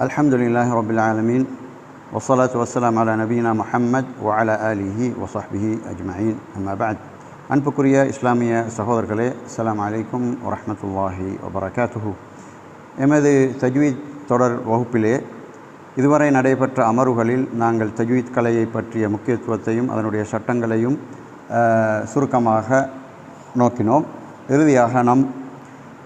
الحمد لله رب العالمين والصلاة والسلام على نبينا محمد وعلى آله وصحبه أجمعين أما بعد அன்புக்குரிய இஸ்லாமிய சகோதரர்களே அஸ்ஸலாமு அலைக்கும் வரஹ்மத்துல்லாஹி வபரகாத்துஹு எமது தஜ்வீத் தொடர் வகுப்பிலே இதுவரை நடைபெற்ற அமர்வுகளில் நாங்கள் தஜ்வீத் கலையை பற்றிய முக்கியத்துவத்தையும் அதனுடைய சட்டங்களையும் அஹ், சுருக்கமாக நோக்கினோம் இறுதியாக நம்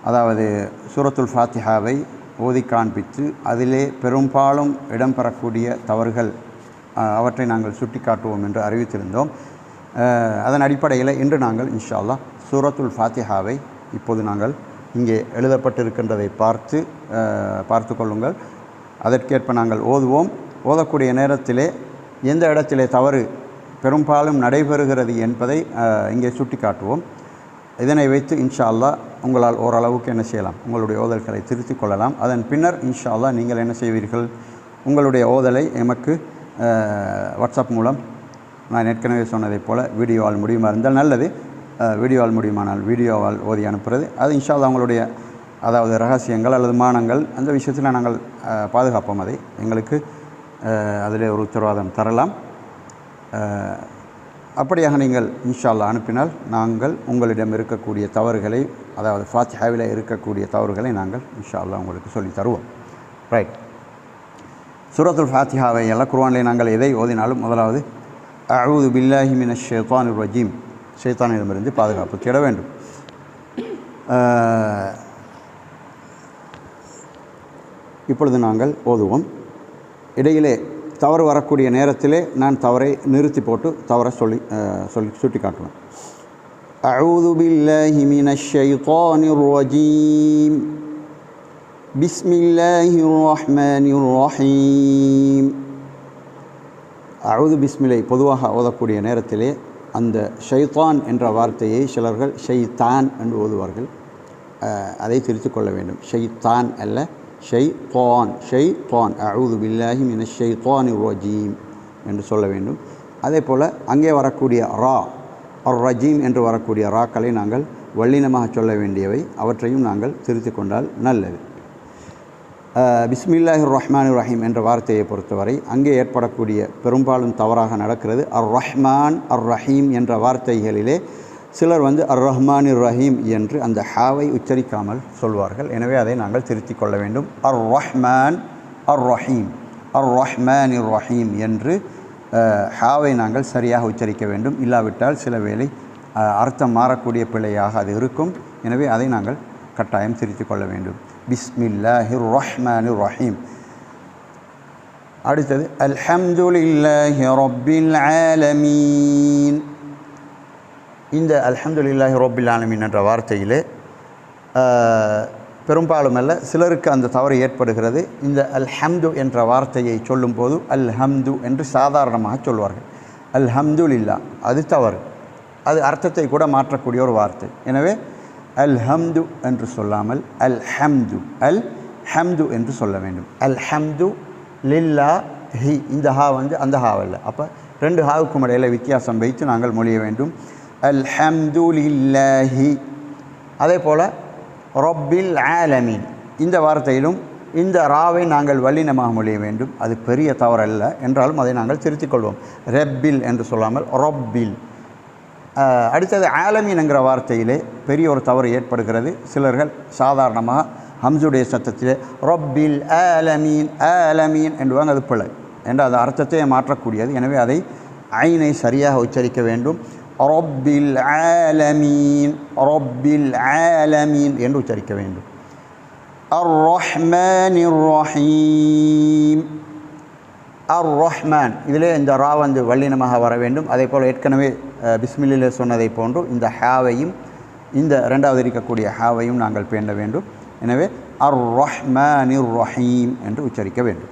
அதாவது சூரத்துல் ஃபாத்திஹாவை ஓதி காண்பித்து அதிலே பெரும்பாலும் இடம்பெறக்கூடிய தவறுகள் அவற்றை நாங்கள் சுட்டிக்காட்டுவோம் என்று அறிவித்திருந்தோம். அதன் அடிப்படையில் இன்று நாங்கள் இன்ஷா அல்லாஹ் சூரத்துல் ஃபாத்திஹாவை இப்போது நாங்கள் இங்கே எழுதப்பட்டிருக்கின்றதை பார்த்து பார்த்து கொள்ளுங்கள். அதற்கேற்ப நாங்கள் ஓதுவோம். ஓதக்கூடிய நேரத்திலே எந்த இடத்திலே தவறு பெரும்பாலும் நடைபெறுகிறது என்பதை இங்கே சுட்டிக்காட்டுவோம். இதனை வைத்து இன்ஷா அல்லா உங்களால் ஓரளவுக்கு என்ன செய்யலாம்? உங்களுடைய ஓதல்களை திருத்திக் கொள்ளலாம். அதன் பின்னர் இன்ஷா அல்லா நீங்கள் என்ன செய்வீர்கள்? உங்களுடைய ஓதலை எமக்கு வாட்ஸ்அப் மூலம் நான் ஏற்கனவே சொன்னதைப் போல் வீடியோவால் முடியுமா இருந்தால் நல்லது. வீடியோவால் முடியுமானால் வீடியோவால் ஓதி அனுப்புறது. அது இன்ஷா அல்லா உங்களுடைய அதாவது ரகசியங்கள் அல்லது மானங்கள் அந்த விஷயத்தில் நாங்கள் பாதுகாப்போம் அதை. எங்களுக்கு அதில் அதிலே ஒரு உத்தரவாதம் தரலாம். அப்படியாக நீங்கள் இன்ஷால்லா அனுப்பினால் நாங்கள் உங்களிடம் இருக்கக்கூடிய தவறுகளை அதாவது ஃபாத்திஹாவில் இருக்கக்கூடிய தவறுகளை நாங்கள் இன்ஷால்லா உங்களுக்கு சொல்லித் தருவோம். ரைட் சூரத்துல் ஃபாத்திஹாவை எல்லாம் குருவானிலே நாங்கள் எதை ஓதினாலும் முதலாவது அழுது பில்லாஹி மின ஷேத்தான் ரஜீம். ஷேத்தானிடமிருந்து பாதுகாப்பு தேட வேண்டும். இப்பொழுது நாங்கள் ஓதுவோம். இடையிலே தவறு வரக்கூடிய நேரத்திலே நான் தவறை நிறுத்தி போட்டு தவறை சொல்லி அஹ், சொல்லி சுட்டி காட்டுவேன் أعوذ بالله من الشيطان الرجيم بسم الله الرحمن الرحيم அவுது பிஸ்மிலை பொதுவாக ஓதக்கூடிய நேரத்திலே அந்த ஷைத்தான் என்ற வார்த்தையை சிலர்கள் ஷைத்தான் என்று ஓதுவார்கள் அஹ், அதை திருத்திக் கொள்ள வேண்டும் ஷைத்தான் அல்ல ஷைத்தான் ஷைத்தான். ஷை தான் அவுது பில்லாஹி மின ஷைத்தான் ரஜீம் என்று சொல்ல வேண்டும். அதே போல் அங்கே வரக்கூடிய ரா அர் ரஜீம் என்று வரக்கூடிய ராக்களை நாங்கள் வல்லினமாக சொல்ல வேண்டியவை. அவற்றையும் நாங்கள் திருத்திக் கொண்டால் நல்லது. பிஸ்மில்லாஹிர் ரஹ்மான் ரஹீம் என்ற வார்த்தையை பொறுத்தவரை அங்கே ஏற்படக்கூடிய பெரும்பாலும் தவறாக நடக்கிறது. அர் ரஹ்மான் அர் ரஹீம் என்ற வார்த்தைகளிலே சிலர் வந்து அர் ரஹ்மான் ரஹீம் என்று அந்த ஹாவை உச்சரிக்காமல் சொல்வார்கள். எனவே அதை நாங்கள் திருத்திக் கொள்ள வேண்டும். அர் ரஹ்மான் அர் ரஹீம் அர் ரஹ்மான் ரஹீம் என்று ஹாவை நாங்கள் சரியாக உச்சரிக்க வேண்டும். இல்லாவிட்டால் சில வேளை அர்த்தம் மாறக்கூடிய பிழையாக அது இருக்கும். எனவே அதை நாங்கள் கட்டாயம் திருத்திக் கொள்ள வேண்டும். பிஸ்மில்லாஹிர் ரஹ்மானிர் ரஹீம் அடுத்தது அல்ஹம்துலில்லாஹி ரப்பில் ஆலமீன். இந்த அல்ஹம்துலில்லாஹி ரோபில் ஆலமின் என்ற வார்த்தையிலே பெரும்பாலுமல்ல பெரும்பாலும் அல்ல சிலருக்கு அந்த தவறு ஏற்படுகிறது. இந்த அல்ஹம்து என்ற வார்த்தையை சொல்லும்போது அல்ஹம்து என்று சாதாரணமாக சொல்வார்கள். அல்ஹம்துலில்லா அது தவறு. அது அர்த்தத்தை கூட மாற்றக்கூடிய ஒரு வார்த்தை. எனவே அல் ஹம்து என்று சொல்லாமல் அல் ஹம்து அல் ஹம்து என்று சொல்ல வேண்டும். அல் ஹம்து லில்லா ஹி இந்த ஹா வந்து அந்த ஹாவல்ல. அப்போ ரெண்டு ஹாவுக்கும் இடையில் வித்தியாசம் வைத்து நாங்கள் மொழிய வேண்டும். அல்ஹம்துலில்லாஹி. அதே போல் ரொப்பில் ஆலமீன். இந்த வார்த்தையிலும் இந்த ராவை நாங்கள் வல்லினமாக மொழிய வேண்டும். அது பெரிய தவறல்ல. என்றாலும் அதை நாங்கள் திருத்திக் கொள்வோம் ரெப்பில் என்று சொல்லாமல் ரொப்பில். அடுத்தது ஆலமீன் என்கிற வார்த்தையிலே பெரிய ஒரு தவறு ஏற்படுகிறது. சிலர்கள் சாதாரணமாக ஹம்சுடைய சத்தத்திலே ரொப்பில் ஆலமீன் ஆலமீன் என்றுவாங்க. அது பிழை. என்று அது அர்த்தத்தையே மாற்றக்கூடியது. எனவே அதை ஐனை சரியாக உச்சரிக்க வேண்டும். ரொப்பில் ஆலமீன் ரொப்பில் ஆலமீன் என்று உச்சரிக்க வேண்டும். அர் ரஹ்மான் ரஹீம் அர் ரஹ்மான் இதிலே இந்த ரா வந்து வல்லினமாக வர வேண்டும். அதே போல் ஏற்கனவே பிஸ்மில்லில் சொன்னதை போன்று இந்த ஹாவையும் இந்த ரெண்டாவது இருக்கக்கூடிய ஹாவையும் நாங்கள் பேண்ட வேண்டும். எனவே அர் ரஹ்மான் ரஹீம் என்று உச்சரிக்க வேண்டும்.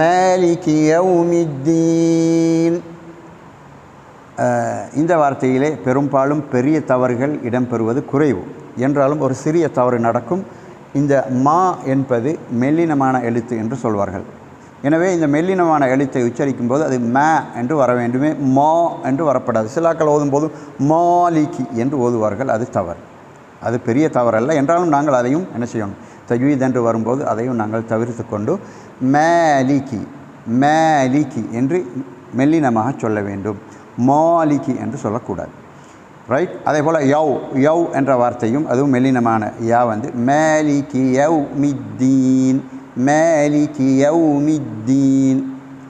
மாலிகி யௌமித்தீன். இந்த வார்த்தையிலே பெரும்பாலும் பெரிய தவறுகள் இடம்பெறுவது குறைவு. என்றாலும் ஒரு சிறிய தவறு நடக்கும். இந்த மா என்பது மெல்லினமான எழுத்து என்று சொல்வார்கள். எனவே இந்த மெல்லினமான எழுத்தை உச்சரிக்கும் போது அது ம என்று வர வேண்டுமே மா என்று வரப்படாது. சிலாக்கள் ஓதும்போது மாலிகி என்று ஓதுவார்கள் அது தவறு. அது பெரிய தவறல்ல. என்றாலும் நாங்கள் அதையும் என்ன செய்யணும்? தஜ்வீத் என்று வரும்போது அதையும் நாங்கள் தவிர்த்து கொண்டு மேலிக்கி மேலிக்கி என்று மெல்லினமாக சொல்ல வேண்டும். மாலிக்கி என்று சொல்லக்கூடாது ரைட் அதே போல் யவ் யவ் என்ற வார்த்தையும் அதுவும் மெல்லினமான யா வந்து மேலிக்கி யவ் மித்தீன் மேலிக்கி யவ் மித்தீன்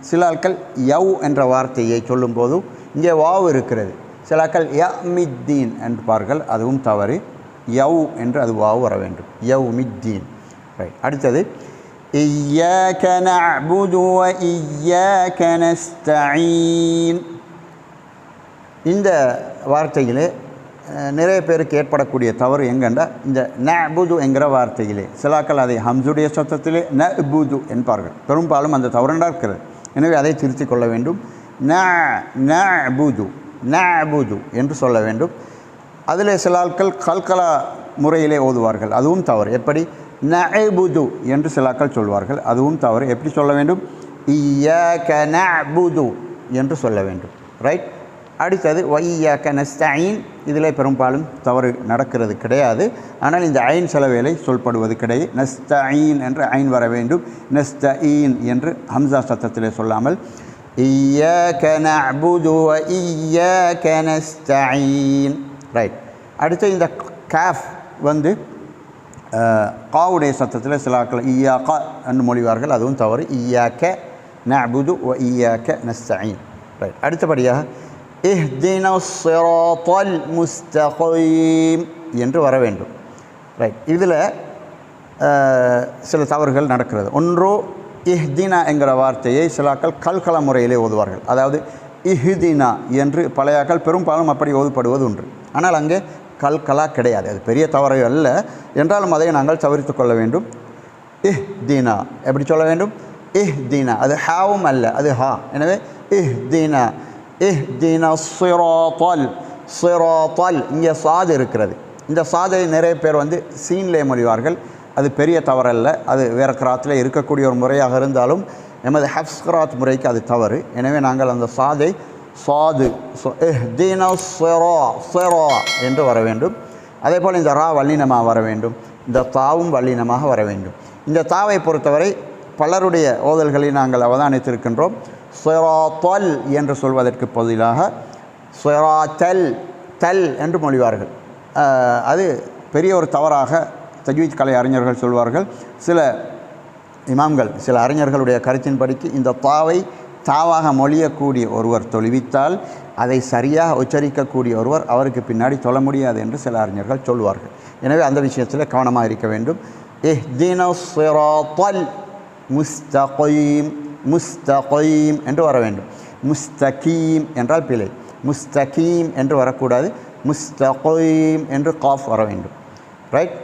சில ஆட்கள் யவ் என்ற வார்த்தையை சொல்லும்போது இங்கே வாவ் இருக்கிறது சில ஆட்கள் ய மித்தீன் என்பார்கள் அதுவும் தவறு யவ் என்று அது வாவ் வர வேண்டும் யவ் மித்தீன் ரைட் அடுத்தது إياك نعبد وإياك نستعين இந்த வார்த்தையிலே நிறைய பேருக்கு ஏற்படக்கூடிய தவறு எங்கென்றால் இந்த ந புது என்கிற வார்த்தையிலே சிலாக்கள் அதை ஹம்சுடைய சத்தத்திலே நபுது என்பார்கள். பெரும்பாலும் அந்த தவறுண்டா இருக்கிறது. எனவே அதை திருத்திக் கொள்ள வேண்டும். ந ந புது ந புது என்று சொல்ல வேண்டும். அதில் சில ஆட்கள் கல்கலா முறையிலே ஓதுவார்கள். அதுவும் தவறு. எப்படி? நபுது என்று சிலாக்கள் சொல்வார்கள். அதுவும் தவறு. எப்படி சொல்ல வேண்டும்? இய்யாக நபுது என்று சொல்ல வேண்டும். ரைட் அடுத்தது ஒய்யாக்க நஸ்தீன் இதில் பெரும்பாலும் தவறு நடக்கிறது கிடையாது. ஆனால் இந்த ஐன் சில சொல்படுவது கிடையாது. நஸ்தீன் என்று ஐன் வர வேண்டும். நஸ்தீன் என்று ஹம்சா சத்தத்திலே சொல்லாமல் இய்யாக நஅபுது வ இய்யாக ரைட் அடுத்து இந்த காஃப் வந்து காவுடைய சத்தத்தில் சில ஆட்கள் ஈயாக்கா என்று மொழிவார்கள். அதுவும் தவறு. ஈயாக்க நபுது வ ஈயாக்க நஸ்தஈன். ரைட் அடுத்தபடியாக இஹ்தின சிராத்தல் முஸ்தகீம் என்று வர வேண்டும். ரைட் இதில் சில தவறுகள் நடக்கிறது. ஒன்று இஹ்தினா என்கிற வார்த்தையை சிலாக்கள் கல்கல முறையிலே ஓதுவார்கள். அதாவது இஹ்தினா என்று பழையாக்கள் பெரும்பாலும் அப்படி ஓதுப்படுவது உண்டு. ஆனால் அங்கே கல்கலா கிடையாது. அது பெரிய தவறு அல்ல. என்றாலும் அதை நாங்கள் தவிர்த்து கொள்ள வேண்டும். இஹ் தீனா எப்படி சொல்ல வேண்டும்? இஹ் தீனா அது ஹாவும் அல்ல. அது ஹா. எனவே இஹ் தீனா இஹ்தின தீனா சிரோத்தல் சிரோத்தல். இங்கே சாது இருக்கிறது. இந்த சாதை நிறைய பேர் வந்து சீன்லே மொழிவார்கள். அது பெரிய தவறல்ல. அது வேறு கிராத்தில் இருக்கக்கூடிய ஒரு முறையாக இருந்தாலும் எமது ஹப்ஸ்கிராத் முறைக்கு அது தவறு. எனவே நாங்கள் அந்த சாதை சாது தீன சிரோ சிரோ என்று வர வேண்டும். அதே போல் இந்த ரா வல்லினமாக வர வேண்டும். இந்த தாவும் வல்லினமாக வர வேண்டும். இந்த தாவை பொறுத்தவரை பலருடைய ஓதல்களை நாங்கள் அவதானித்திருக்கின்றோம். சுயராத்தல் என்று சொல்வதற்கு பதிலாக சுயராத்தல் தல் என்று மொழிவார்கள். அது பெரிய ஒரு தவறாக தஜ்வீத் கலை அறிஞர்கள் சொல்வார்கள். சில இமாம்கள் சில அறிஞர்களுடைய கருத்தின்படிக்கு இந்த தாவை தாவாக மொழியக்கூடிய ஒருவர் தொழுவித்தால் அதை சரியாக உச்சரிக்கக்கூடிய ஒருவர் அவருக்கு பின்னாடி சொல்ல முடியாது என்று சில அறிஞர்கள் சொல்வார்கள். எனவே அந்த விஷயத்தில் கவனமாக இருக்க வேண்டும். இஹ்தின சிராத்தல் முஸ்தகீம். முஸ்தகீம் என்று வர வேண்டும். முஸ்தகீம் என்றால் பிழை. முஸ்தகீம் என்று வரக்கூடாது. முஸ்தகீம் என்று காஃப் வர வேண்டும். ரைட்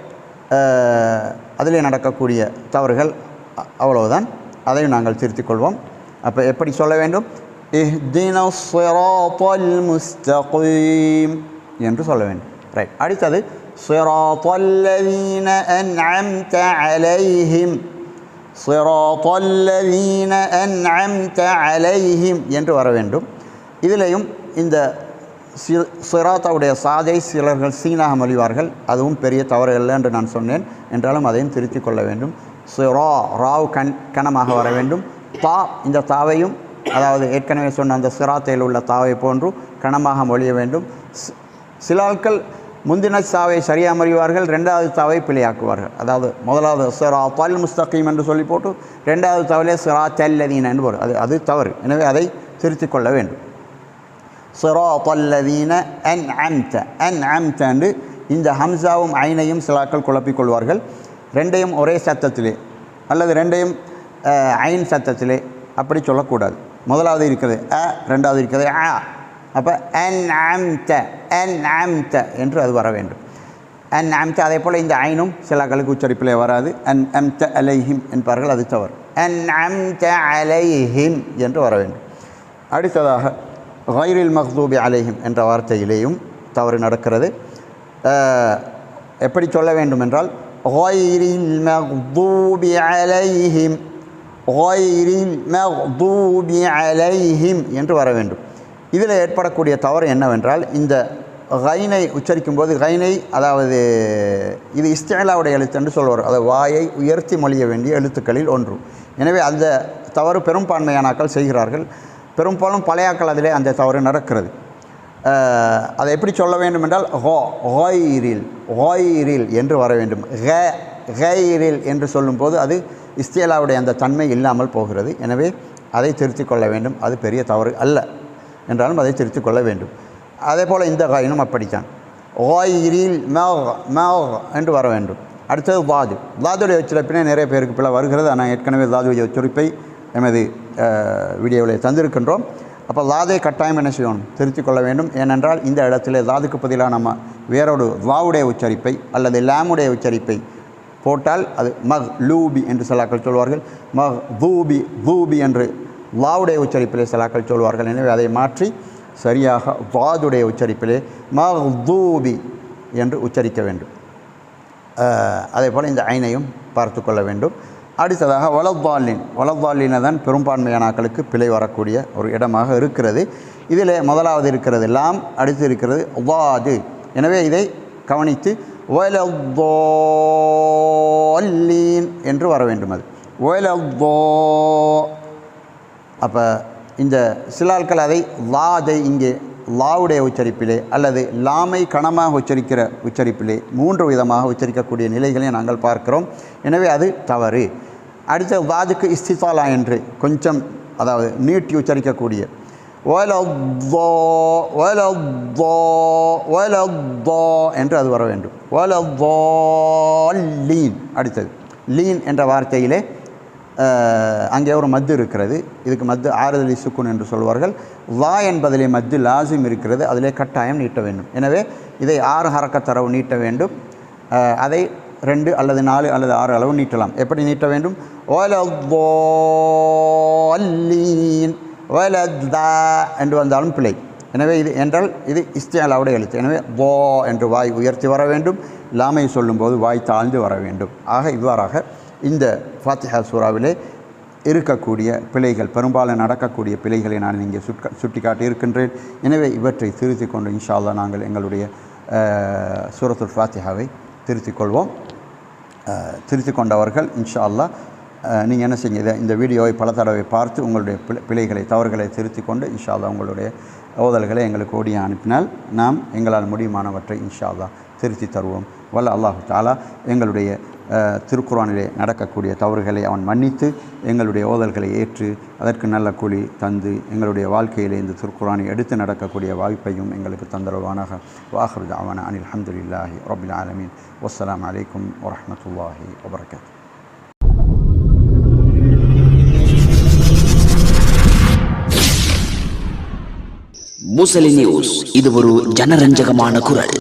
அதிலே நடக்கக்கூடிய தவறுகள் அவ்வளவுதான். அதையும் நாங்கள் திருத்திக் கொள்வோம். அப்போ எப்படி சொல்ல வேண்டும்? முஸ்தகீம் என்று சொல்ல வேண்டும். ரைட் அடுத்தது ஸிராத்தல்லதீன அன்அம்த அலைஹிம் ஸிராத்தல்லதீன அன்அம்த அலைஹிம் என்று வர வேண்டும். இதிலையும் இந்த சிராத்தாவுடைய சாதை சிலர்கள் சீனாக மொழிவார்கள் அதுவும் பெரிய தவறு இல்லை என்று நான் சொன்னேன். என்றாலும் அதையும் திருத்திக் கொள்ள வேண்டும். சிரா ராவ் கண் கணமாக வர வேண்டும். தா இந்த தாவையும் அதாவது ஏற்கனவே சொன்ன அந்த சிராத்தையில் உள்ள தாவை போன்று கணமாக மொழிய வேண்டும். சி- சில ஆட்கள் முந்தின தாவை சரியாக மொழிவார்கள் ரெண்டாவது தாவை பிழையாக்குவார்கள். அதாவது முதலாவது சிரா தொல் முஸ்தகீம் என்று சொல்லி போட்டு ரெண்டாவது தாவிலே சிரா தல்லதீன என்று அது அது தவறு. எனவே அதை திருத்திக் கொள்ள வேண்டும். சிராத்தல்லதீன அன் அம்த அன் அம்தண்டு இந்த ஹம்சாவும் ஐனையும் சிலாக்கள் குழப்பிக் கொள்வார்கள். ரெண்டையும் ஒரே சத்தத்திலே அல்லது ரெண்டையும் ஐன் சத்தத்திலே அப்படி சொல்லக்கூடாது. முதலாவது இருக்கிறது அ ரெண்டாவது இருக்கிறது ஆ அப்போ அன் ஆம்த அன் ஆம்த என்று அது வர வேண்டும். அன் அம்த அதே போல் இந்த ஐனும் சில சிலாக்களுக்கு உச்சரிப்பிலே வராது. அன் அம்த அலைஹிம் என்பார்கள் அது தவறு. அன் அம்த அலைஹிம் என்று வர வேண்டும். அடுத்ததாக ஹைரில் மஹ்தூபி அலைஹிம் என்ற வார்த்தையிலேயும் தவறு நடக்கிறது. எப்படி சொல்ல வேண்டும் என்றால் கைரில் மக்தூபி அலைஹிம் கைரில் மக்தூபி அலைஹிம் என்று வர வேண்டும். இதில் ஏற்படக்கூடிய தவறு என்னவென்றால் இந்த கைனை உச்சரிக்கும் போது கைனை அதாவது இது இஸ்தேலாவுடைய எழுத்து என்று சொல்வார். அதாவது வாயை உயர்த்தி மொழிய வேண்டிய எழுத்துக்களில் ஒன்று. எனவே அந்த தவறு பெரும்பான்மையானாக்கள் செய்கிறார்கள். பெரும்பாலும் பழையாக்கள் அதிலே அந்த தவறு நடக்கிறது. அதை எப்படி சொல்ல வேண்டும் என்றால் ஹோ ஹோயிரில் ஹோயிரில் என்று வர வேண்டும். ஹ ஹைரில் என்று சொல்லும்போது அது இஸ்தேலாவுடைய அந்த தன்மை இல்லாமல் போகிறது. எனவே அதை திருத்திக் கொள்ள வேண்டும். அது பெரிய தவறு அல்ல. என்றாலும் அதை திருத்திக் கொள்ள வேண்டும். அதே போல் இந்த காயினும் அப்படித்தான். ஓயிரில் மேவ் மேவ் என்று வர வேண்டும். அடுத்தது வாது. வாதுடைய உச்சரிப்பினே நிறைய பேருக்கு பிள்ளை வருகிறது. ஆனால் ஏற்கனவே தாதுடைய உச்சரிப்பை எமது வீடியோவில் தந்திருக்கின்றோம். அப்போ லாதை கட்டாயம் என்ன செய்யணும்? திருத்திக் கொள்ள வேண்டும். ஏனென்றால் இந்த இடத்துல லாதுக்கு பதிலாக நம்ம வேறொரு வாவுடைய உச்சரிப்பை அல்லது லேமுடைய உச்சரிப்பை போட்டால் அது மக் லூபி என்று சொல்லாக்கள் சொல்வார்கள். மக் தூபி தூபி என்று லாவுடைய உச்சரிப்பிலே சிலாக்கள் சொல்வார்கள். எனவே அதை மாற்றி சரியாக வாதுடைய உச்சரிப்பிலே மக் என்று உச்சரிக்க வேண்டும். அதே போல் இந்த ஐனையும் பார்த்து கொள்ள வேண்டும். அடுத்ததாக வளவாலின் வளவாலினை தான் பெரும்பான்மையானாக்களுக்கு பிழை வரக்கூடிய ஒரு இடமாக இருக்கிறது. இதில் முதலாவது இருக்கிறது லாம் அடுத்து இருக்கிறது வாது. எனவே இதை கவனித்து ஒலீன் என்று வர வேண்டும் அது. ஒலோ அப்போ இந்த சிலால்கள் அதை லாதை இங்கே லாவுடைய உச்சரிப்பிலே அல்லது லாமை கணமாக உச்சரிக்கிற உச்சரிப்பிலே மூன்று விதமாக உச்சரிக்கக்கூடிய நிலைகளை நாங்கள் பார்க்கிறோம். எனவே அது தவறு. அடுத்த வாதுக்கு இஸ்திசாலா என்று கொஞ்சம் அதாவது நீட்டி உச்சரிக்கக்கூடிய. ஒலோ ஒலோ ஒலோ என்று அது வர வேண்டும். ஒலோ லீன் அடுத்தது. லீன் என்ற வார்த்தையிலே அங்கே ஒரு மத்து இருக்கிறது. இதுக்கு மத்து ஆறுதலி சுக்குன் என்று சொல்வார்கள். வா என்பதிலே மத்து லாசிம் இருக்கிறது. அதிலே கட்டாயம் நீட்ட வேண்டும். எனவே இதை ஆறு ஹரக்கத்தரவு நீட்ட வேண்டும். அதை ரெண்டு அல்லது நாலு அல்லது ஆறு அளவு நீட்டலாம். எப்படி நீட்ட வேண்டும்? ஒலீன் ஒலதா என்று வந்தாலும் பிழை. எனவே இது என்றால் இது இஸ்தியாலாவுடைய எழுத்து. எனவே வோ என்று வாய் உயர்த்தி வர வேண்டும். லாமை சொல்லும்போது வாய் தாழ்ந்து வர வேண்டும். ஆக இவ்வாறாக இந்த ஃபாத்திஹா சூறாவிலே இருக்கக்கூடிய பிழைகள் பெரும்பாலும் நடக்கக்கூடிய பிழைகளை நான் இங்கே சுட்க சுட்டிக்காட்டி இருக்கின்றேன். எனவே இவற்றை திருத்திக் கொண்டு இன்ஷால்லா நாங்கள் எங்களுடைய சூரத்துல் ஃபாத்திஹாவை திருத்திக் கொள்வோம். திருத்தி திருத்திக் கொண்டவர்கள் இன்ஷா அல்லாஹ் நீங்கள் என்ன செய்யுங்க இந்த வீடியோவை பல தடவை பார்த்து உங்களுடைய பிழை- பிழைகளை தவறுகளை திருத்திக் கொண்டு இன்ஷா உங்களுடைய ஓதல்களை எங்களுக்கு ஓடி அனுப்பினால் நாம் எங்களால் முடியுமானவற்றை இன்ஷா திருத்தி தருவோம். வல்ல அல்லாஹு தாலா எங்களுடைய திருக்குறானிலே நடக்கக்கூடிய தவறுகளை அவன் மன்னித்து எங்களுடைய ஓதல்களை ஏற்று அதற்கு நல்ல கூலி தந்து எங்களுடைய வாழ்க்கையிலே இந்த திருக்குறானை எடுத்து நடக்கக்கூடிய வாய்ப்பையும் எங்களுக்கு தந்தரவானாக. வாஹர் அவன் அனில் அஹமதுல்லாஹி ரபில் ஆலமீன். வஸ்ஸலாமு அலைக்கும் வரமத்துல்லாஹி வபரகாத்துஹு முசலி நியூஸ். இது ஒரு ஜனரஞ்சகமான குரல்.